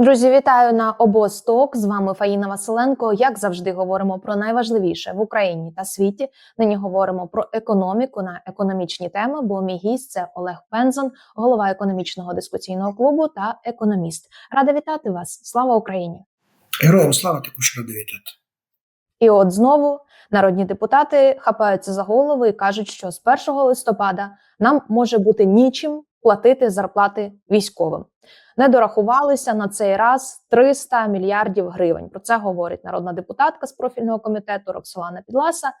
Друзі, вітаю на обосток. З вами Фаїна Василенко. Як завжди, говоримо про найважливіше в Україні та світі. Нині говоримо про економіку на економічні теми. Бо мій гість це Олег Пензон, голова економічного дискусійного клубу та економіст. Рада вітати вас. Слава Україні! Героям слава також радий вітати. І от знову народні депутати хапаються за голови і кажуть, що з 1 листопада нам може бути нічим платити зарплати військовим. Не дорахувалися на цей раз 300 мільярдів гривень. Про це говорить народна депутатка з профільного комітету Роксолана Підласа.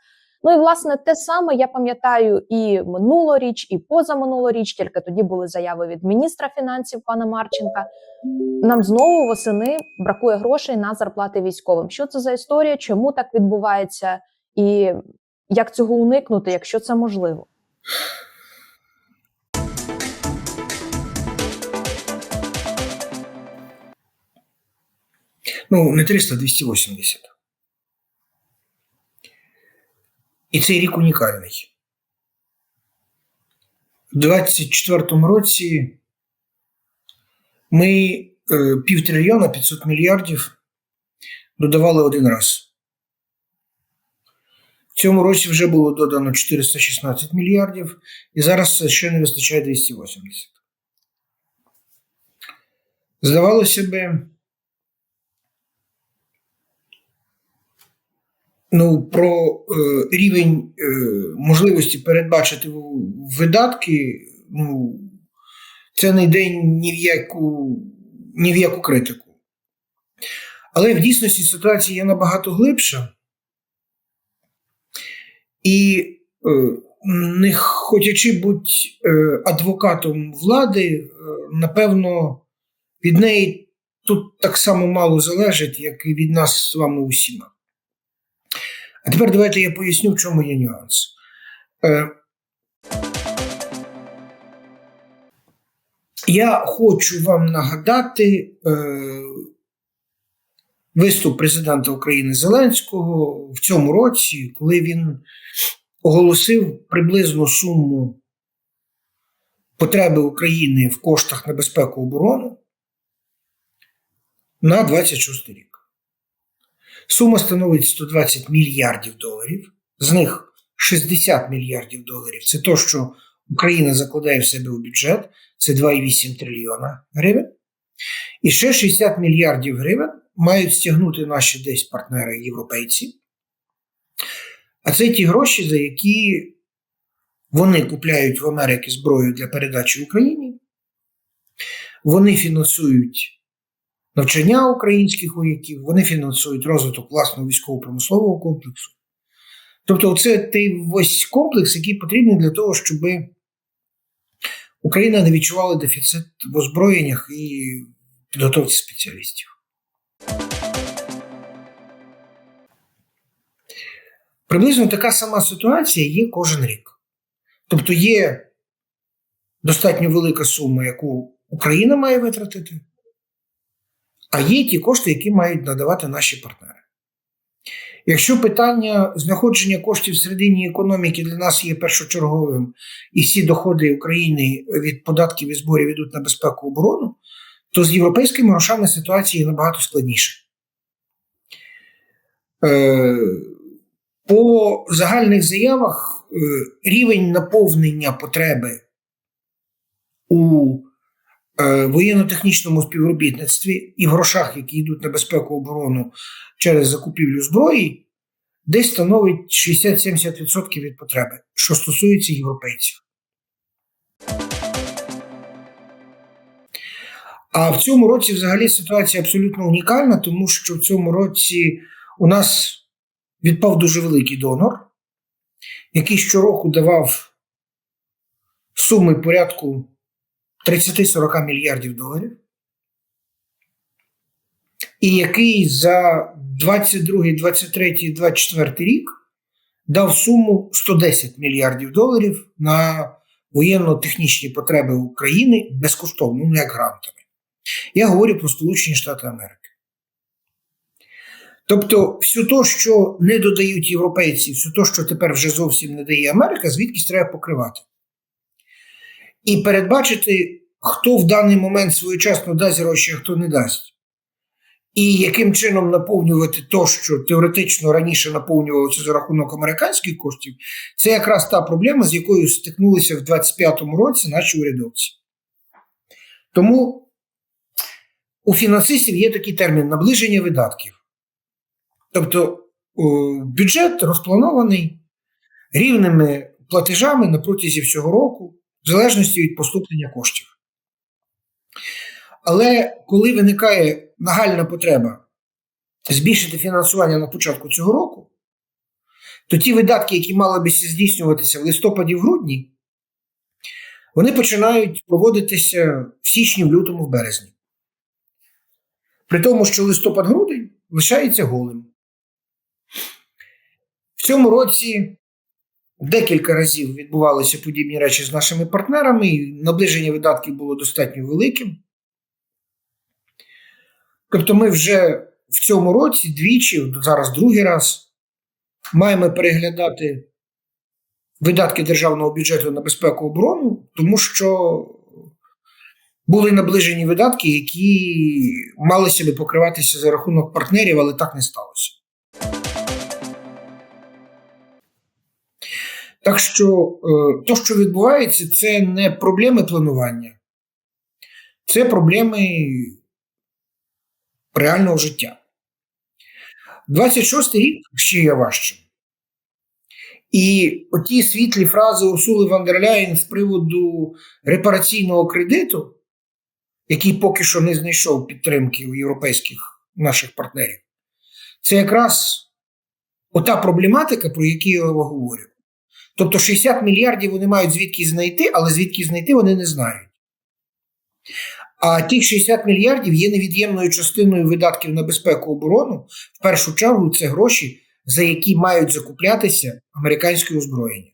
Ну і власне те саме я пам'ятаю і минулоріч, і позаминулоріч, тільки тоді були заяви від міністра фінансів пана Марченка. Нам знову восени бракує грошей на зарплати військовим. Що це за історія? Чому так відбувається, і як цього уникнути, якщо це можливо? Ну, не 300, 280. І цей рік унікальний. У 2024 році ми е, півтрильйона 500 мільярдів додавали один раз. В цьому році вже було додано 416 мільярдів, і зараз ще не вистачає 280. Здавалося би, ну, про е, рівень е, можливості передбачити видатки, ну, це не йде ні в яку, ні в яку критику. Але в дійсності ситуація є набагато глибша. І е, не хотячи бути е, адвокатом влади, е, напевно, від неї тут так само мало залежить, як і від нас з вами усіма. А тепер давайте я поясню, в чому є нюанс. Е, я хочу вам нагадати е, виступ президента України Зеленського в цьому році, коли він оголосив приблизну суму потреби України в коштах на безпеку оборону на 26 рік. Сума становить 120 мільярдів доларів, з них 60 мільярдів доларів це то, що Україна закладає в себе у бюджет, це 2,8 трильйона гривень. І ще 60 мільярдів гривень мають стягнути наші десь партнери європейці. А це ті гроші, за які вони купляють в Америці зброю для передачі Україні. Вони фінансують навчання українських вояків, вони фінансують розвиток власного військово-промислового комплексу. Тобто, це той ось комплекс, який потрібний для того, щоб Україна не відчувала дефіцит в озброєннях і підготовці спеціалістів. Приблизно така сама ситуація є кожен рік. Тобто є достатньо велика сума, яку Україна має витратити, а є ті кошти, які мають надавати наші партнери. Якщо питання знаходження коштів всередині економіки для нас є першочерговим, і всі доходи України від податків і зборів йдуть на безпеку оборону, то з європейськими грошами ситуація є набагато складніша. Е, По загальних заявах е, рівень наповнення потреби у воєнно-технічному співробітництві і в грошах, які йдуть на безпеку оборону через закупівлю зброї, десь становить 60-70% від потреби, що стосується європейців. А в цьому році взагалі ситуація абсолютно унікальна, тому що в цьому році у нас відпав дуже великий донор, який щороку давав суми порядку 30-40 мільярдів доларів, і який за 22, 23, 24 рік дав суму 110 мільярдів доларів на воєнно-технічні потреби України безкоштовно, ну як грантами. Я говорю про Сполучені Штати Америки. Тобто, все те, що не додають європейці, все те, що тепер вже зовсім не дає Америка, звідкись треба покривати. І передбачити, хто в даний момент своєчасно дасть гроші, а хто не дасть. і яким чином наповнювати то, що теоретично раніше наповнювалося за рахунок американських коштів, це якраз та проблема, з якою стикнулися в 2025 році наші урядовці. Тому у фінансистів є такий термін наближення видатків. Тобто бюджет розпланований рівними платежами на протязі всього року, в залежності від поступлення коштів. Але коли виникає нагальна потреба збільшити фінансування на початку цього року, то ті видатки, які мали би здійснюватися в листопаді-грудні, вони починають проводитися в січні, в лютому, в березні. При тому, що листопад-грудень лишається голим. В цьому році декілька разів відбувалися подібні речі з нашими партнерами, і наближення видатків було достатньо великим. Тобто, ми вже в цьому році двічі, зараз другий раз, маємо переглядати видатки державного бюджету на безпеку оборону, тому що були наближені видатки, які мали себе покриватися за рахунок партнерів, але так не сталося. Так що е, то, що відбувається, це не проблеми планування, це проблеми реального життя. 26 й рік ще є важчим. І оті світлі фрази Урсули Ван дер Ляєн з приводу репараційного кредиту, який поки що не знайшов підтримки у європейських наших партнерів, це якраз ота проблематика, про яку я говорю. Тобто 60 мільярдів вони мають звідки знайти, але звідки знайти вони не знають. А тих 60 мільярдів є невід'ємною частиною видатків на безпеку оборону. В першу чергу це гроші, за які мають закуплятися американське озброєння.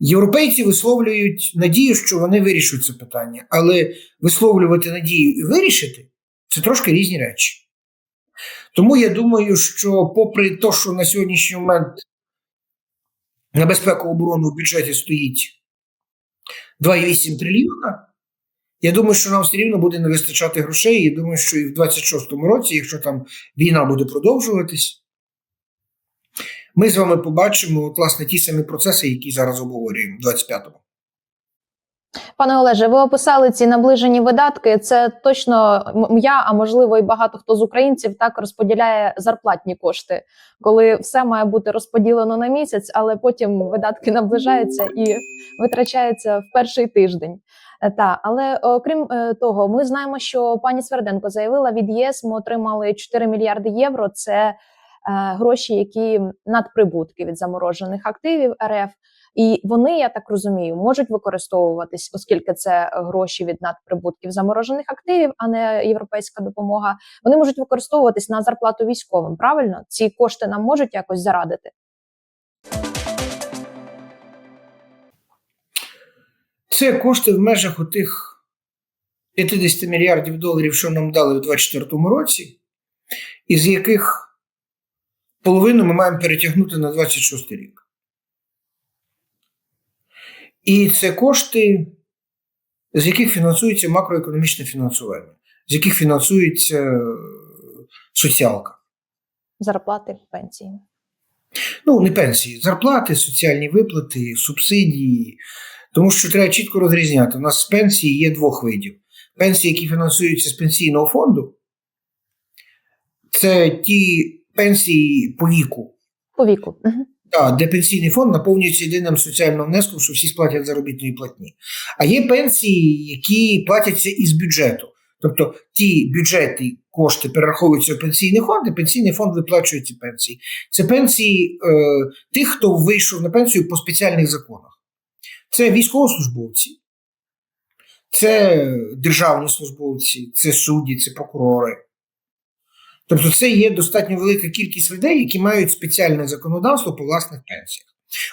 Європейці висловлюють надію, що вони вирішать це питання, але висловлювати надію і вирішити це трошки різні речі. Тому я думаю, що, попри те, що на сьогоднішній момент на безпеку оборони у бюджеті стоїть 2,8 трильйона, я думаю, що нам все рівно буде не вистачати грошей. І думаю, що і в 26-му році, якщо там війна буде продовжуватись, ми з вами побачимо от, власне ті самі процеси, які зараз обговорюємо в 25-му. Пане Олеже, ви описали ці наближені видатки. Це точно я, а можливо, і багато хто з українців так розподіляє зарплатні кошти, коли все має бути розподілено на місяць, але потім видатки наближаються і витрачаються в перший тиждень. Е, Та, але окрім е, того, ми знаємо, що пані Сверденко заявила від ЄС. Ми отримали 4 мільярди євро. Це е, гроші, які надприбутки від заморожених активів РФ. І вони, я так розумію, можуть використовуватись, оскільки це гроші від надприбутків заморожених активів, а не європейська допомога. Вони можуть використовуватись на зарплату військовим. Правильно, ці кошти нам можуть якось зарадити. Це кошти в межах отих 50 мільярдів доларів, що нам дали в 2024 році, із яких половину ми маємо перетягнути на 26 рік. І це кошти, з яких фінансується макроекономічне фінансування, з яких фінансується е, соціалка. Зарплати пенсії. Ну, не пенсії, зарплати, соціальні виплати, субсидії. Тому що треба чітко розрізняти. У нас з пенсії є двох видів: пенсії, які фінансуються з пенсійного фонду, це ті пенсії по віку, По віку. Мгм. Та, де пенсійний фонд наповнюється єдиним соціальним внеском, що всі сплатять заробітної платні. А є пенсії, які платяться із бюджету. Тобто ті бюджети кошти перераховуються в пенсійний фонд, і пенсійний фонд виплачує ці пенсії. Це пенсії е, тих, хто вийшов на пенсію по спеціальних законах. Це військовослужбовці, це державні службовці, це судді, це прокурори. Тобто, це є достатньо велика кількість людей, які мають спеціальне законодавство по власних пенсіях.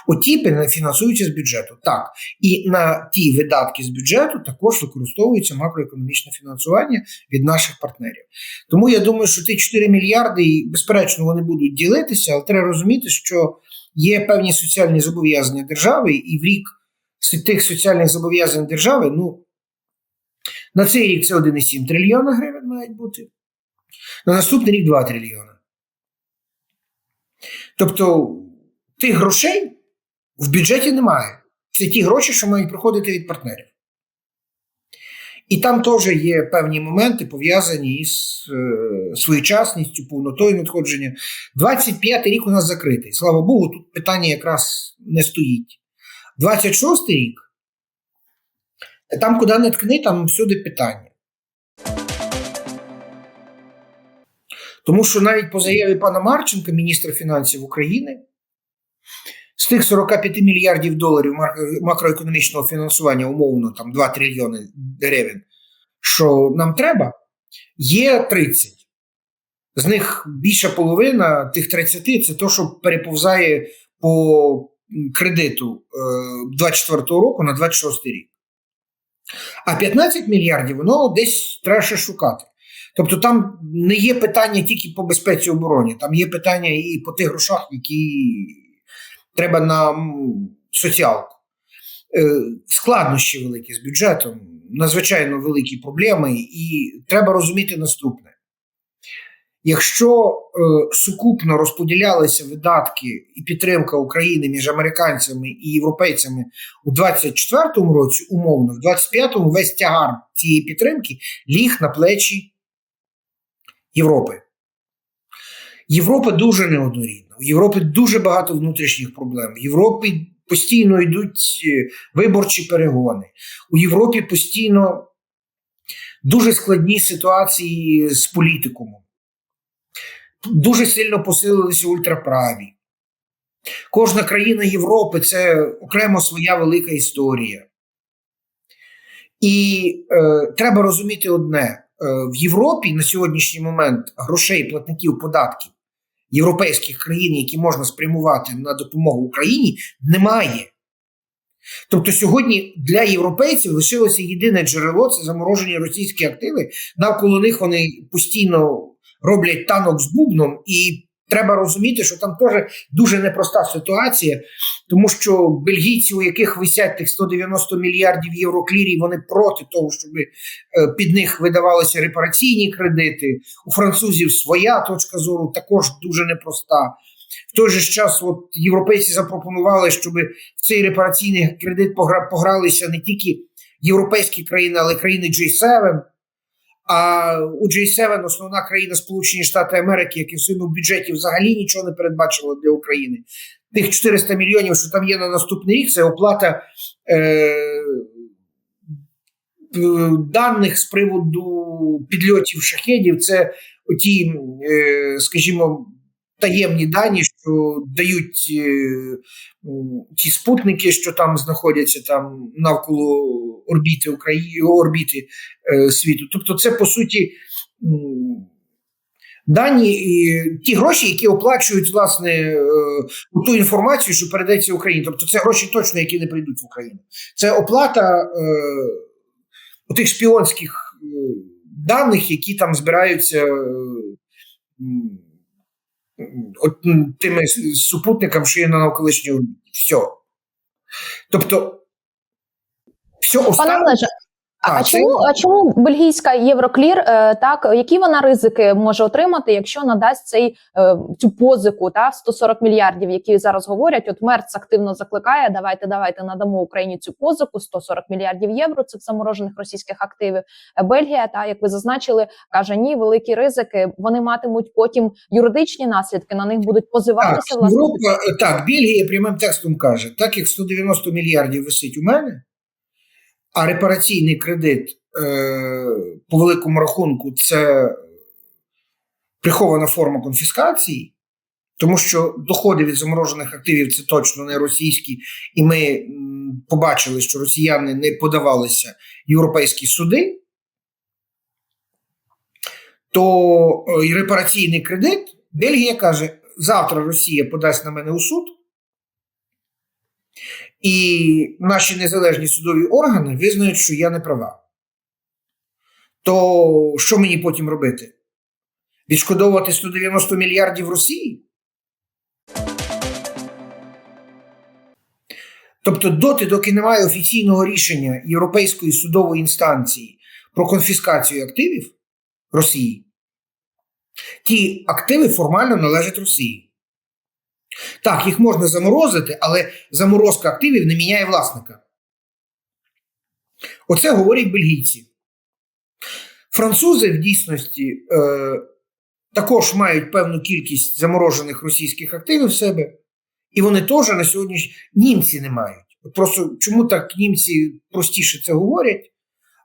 Оті пен- фінансуються з бюджету. Так. І на ті видатки з бюджету також використовується макроекономічне фінансування від наших партнерів. Тому я думаю, що ті 4 мільярди, і, безперечно, вони будуть ділитися, але треба розуміти, що є певні соціальні зобов'язання держави, і в рік тих соціальних зобов'язань держави, ну, на цей рік це 1,7 трильйона гривень мають бути. На наступний рік 2 трильйони. Тобто тих грошей в бюджеті немає. Це ті гроші, що мають приходити від партнерів. І там теж є певні моменти, пов'язані із е, своєчасністю, повнотою надходження. 25 й рік у нас закритий. Слава Богу, тут питання якраз не стоїть. 26 рік. Там, куди не ткни, там всюди питання. Тому що навіть по заяві пана Марченка, міністра фінансів України, з тих 45 мільярдів доларів макроекономічного фінансування, умовно, там 2 трильйони гривень, що нам треба, є 30. З них більша половина тих 30 це то, що переповзає по кредиту е, 24 року на 26 рік. А 15 мільярдів воно десь треба ще шукати. Тобто там не є питання тільки по безпеці обороні, там є питання і по тих грошах, які треба на соціалку. Е, Складнощі великі з бюджетом, надзвичайно великі проблеми, і треба розуміти наступне. Якщо е, сукупно розподілялися видатки і підтримка України між американцями і європейцями у 24-му році, умовно, в 25-му весь тягар цієї підтримки ліг на плечі Європи. Європа дуже неоднорідна. У Європи дуже багато внутрішніх проблем. В Європі постійно йдуть е, виборчі перегони. У Європі постійно дуже складні ситуації з політикумом. Дуже сильно посилилися ультраправі. Кожна країна Європи це окремо своя велика історія. І е, треба розуміти одне: в Європі на сьогоднішній момент грошей платників податків європейських країн, які можна спрямувати на допомогу Україні, немає. Тобто сьогодні для європейців лишилося єдине джерело це заморожені російські активи. Навколо них вони постійно роблять танок з бубном, і треба розуміти, що там теж дуже непроста ситуація, тому що бельгійці, у яких висять тих 190 мільярдів євро клірів, вони проти того, щоб е, під них видавалися репараційні кредити. У французів своя точка зору також дуже непроста. В той же час, от європейці запропонували, щоб в цей репараційний кредит погра- погралися не тільки європейські країни, але й країни G7. А у G7 основна країна Сполучені Штати Америки, які в своєму бюджеті взагалі нічого не передбачила для України. Тих 400 мільйонів, що там є на наступний рік, це оплата е, даних з приводу підльотів шахедів. Це оті, е, скажімо, таємні дані, дають е, ті спутники, що там знаходяться там навколо орбіти України, орбіти е, світу. Тобто, це по суті дані і ті гроші, які оплачують власне е, ту інформацію, що передається Україні. Тобто, це гроші точно, які не прийдуть в Україну. Це оплата е, тих шпіонських даних, які там збираються. От тими супутникам, супутниками, що є на навколишній орбіті. Все. Тобто, все. Олеже, а, А, чому, а чому бельгійська Євроклір е, так які вона ризики може отримати, якщо надасть цей е, цю позику та в 140 мільярдів, які зараз говорять? От Мерц активно закликає: давайте, давайте надамо Україні цю позику 140 мільярдів євро. Цих заморожених російських активів. Е, Бельгія, та як ви зазначили, каже ні, великі ризики. Вони матимуть потім юридичні наслідки. На них будуть Так, позиватися. власне. Європа, е, так, Бельгія прямим текстом каже: так як 190 мільярдів висить у мене, а репараційний кредит е, по великому рахунку це прихована форма конфіскації, тому що доходи від заморожених активів це точно не російські, і ми побачили, що росіяни не подавалися європейські суди. То е, репараційний кредит Бельгія каже: завтра Росія подасть на мене у суд, і наші незалежні судові органи визнають, що я не права. То що мені потім робити? Відшкодовувати 190 мільярдів Росії? Тобто, доти, доки немає офіційного рішення Європейської судової інстанції про конфіскацію активів Росії, Ті активи формально належать Росії. Так, їх можна заморозити, але заморозка активів не міняє власника. Оце говорять бельгійці. Французи в дійсності е, також мають певну кількість заморожених російських активів в себе, і вони теж на сьогодні німці не мають. Просто чому так німці простіше це говорять?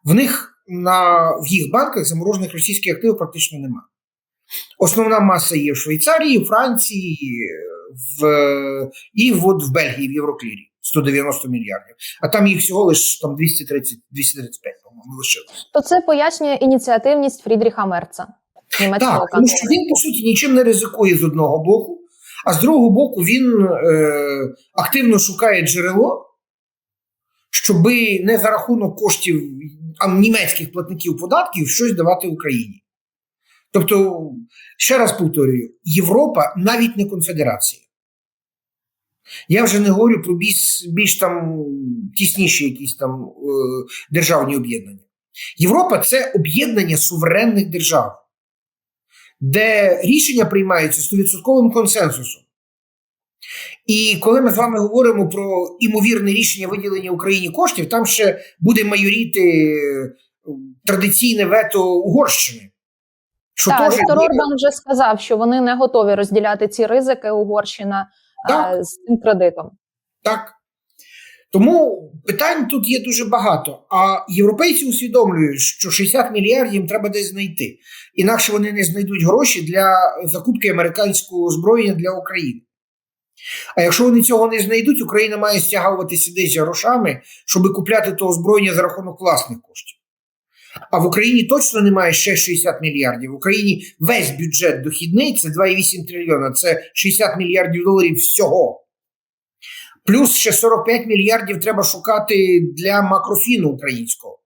В них на, в їх банках заморожених російських активів практично немає. Основна маса є в Швейцарії, Франції, в, і от в Бельгії, в Євроклірі 190 мільярдів. А там їх всього лише там 230, 235, по-моєму, лишилось. То це пояснює ініціативність Фрідріха Мерца, Так, тому що він, по суті, нічим не ризикує з одного боку, а з другого боку, він е, активно шукає джерело, щоби не за рахунок коштів а, німецьких платників податків щось давати Україні. Тобто, ще раз повторюю: Європа навіть не конфедерація. Я вже не говорю про більш, більш там тісніші якісь там е, державні об'єднання. Європа це об'єднання суверенних держав де рішення приймаються 100% консенсусом. І коли ми з вами говоримо про імовірне рішення виділення Україні коштів, там ще буде майоріти е, традиційне вето Угорщини. Що Так, Віктор Орбан вже сказав, що вони не готові розділяти ці ризики Угорщина Так. з цим кредитом. Так. Тому питань тут є дуже багато. А європейці усвідомлюють, що 60 мільярдів їм треба десь знайти. Інакше вони не знайдуть гроші для закупки американського озброєння для України. А якщо вони цього не знайдуть, Україна має стягуватися десь грошами, щоб купляти то озброєння за рахунок власних коштів. А в Україні точно немає ще 60 мільярдів. В Україні весь бюджет дохідний це 2,8 трильйона, це 60 мільярдів доларів всього. Плюс ще 45 мільярдів треба шукати для макрофіну українського.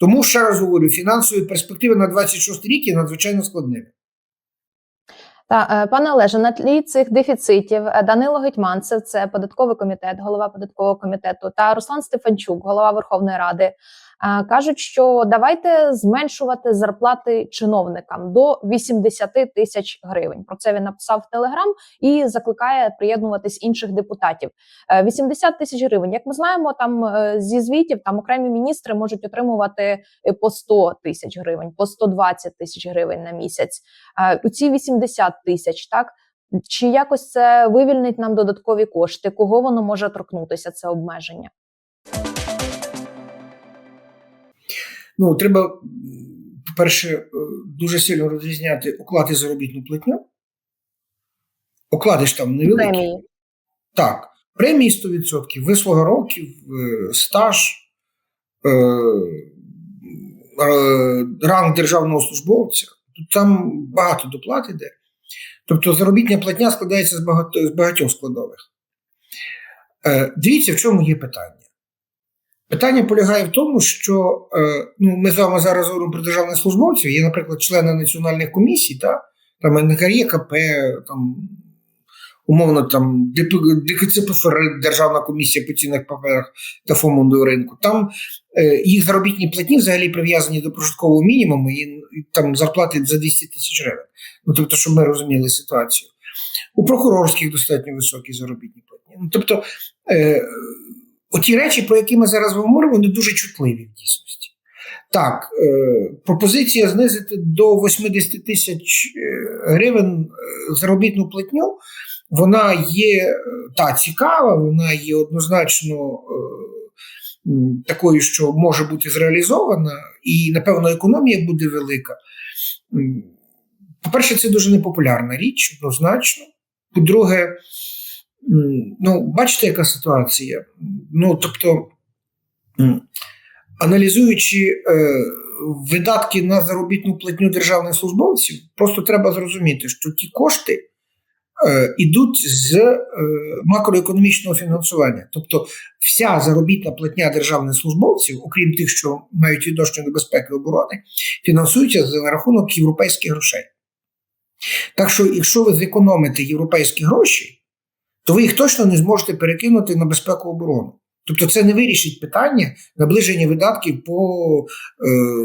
Тому ще раз говорю, фінансові перспективи на 26 рік є надзвичайно складними. Та е, пане Олеже, на тлі цих дефіцитів е, Данило Гетьманцев, це податковий комітет, голова податкового комітету, та Руслан Стефанчук, голова Верховної Ради, кажуть, що давайте зменшувати зарплати чиновникам до 80 тисяч гривень. Про це він написав в Телеграм і закликає приєднуватись інших депутатів. Е, 80 тисяч гривень. Як ми знаємо, там е, зі звітів там окремі міністри можуть отримувати е, по 100 тисяч гривень, по 120 тисяч гривень на місяць. Е, у ці 80 тисяч, так чи якось це вивільнить нам додаткові кошти? Кого воно може торкнутися? Це обмеження? Ну, треба, по-перше, е, дуже сильно розрізняти оклади заробітну платню. Оклади ж там невеликі. Премії. Так, премії 100%, вислуга років, е, стаж, е, ранг державного службовця. Тут там багато доплат іде. Тобто заробітня платня складається з багатьох складових. Дивіться, в чому є питання. Питання полягає в тому, що е, ну, ми з вами зараз говоримо про державних службовців. Є, наприклад, члени національних комісій, та? там НКРЄКП, там умовно там ДКЦПФР, Державна комісія по цінних паперах та фондового ринку. Там е, їх заробітні платні взагалі прив'язані до прожиткового мінімуму, і, і там зарплати за 200 тисяч гривень. Ну тобто, щоб ми розуміли ситуацію. У прокурорських достатньо високі заробітні платні. Ну, тобто, е, оті речі, про які ми зараз говоримо, вони дуже чутливі в дійсності. Так, е, пропозиція знизити до 80 тисяч е, гривень е, заробітну платню, вона є та цікава, вона є однозначно такою, що може бути зреалізована, і, напевно, економія буде велика. По-перше, це дуже непопулярна річ, однозначно. По-друге, ну, бачите, яка ситуація? Ну, тобто, аналізуючи е, видатки на заробітну платню державних службовців, просто треба зрозуміти, що ті кошти е, ідуть з е, макроекономічного фінансування. Тобто, вся заробітна платня державних службовців, окрім тих, що мають відношення до безпеки оборони, фінансується за рахунок європейських грошей. Так що, якщо ви зекономите європейські гроші, то ви їх точно не зможете перекинути на безпеку оборону. Тобто це не вирішить питання наближення видатків по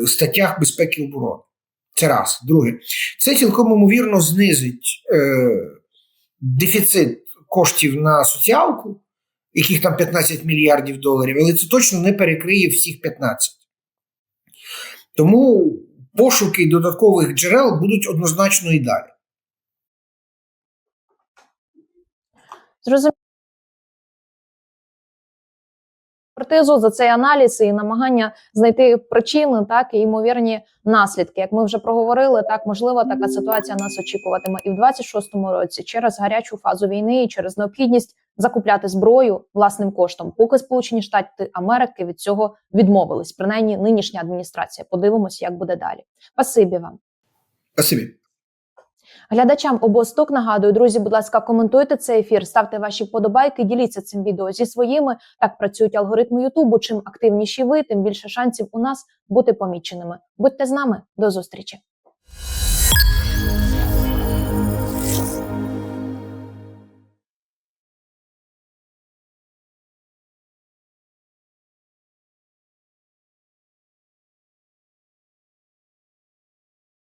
е, статтях безпеки оборони. Це раз. Друге, це цілком ймовірно знизить е, дефіцит коштів на соціалку, яких там 15 мільярдів доларів, але це точно не перекриє всіх 15. Тому пошуки додаткових джерел будуть однозначно і далі. Зрозуміло. за цей аналіз і намагання знайти причини, так і ймовірні наслідки. Як ми вже проговорили, так можливо, така ситуація нас очікуватиме і в 26-му році через гарячу фазу війни і через необхідність закупляти зброю власним коштом. Поки Сполучені Штати Америки від цього відмовились, принаймні нинішня адміністрація. Подивимось, як буде далі. Спасибі вам. Спасибі. Глядачам обосток нагадую, друзі, будь ласка, коментуйте цей ефір, ставте ваші вподобайки, діліться цим відео зі своїми. Так працюють алгоритми Ютубу. Чим активніші ви, тим більше шансів у нас бути поміченими. Будьте з нами до зустрічі.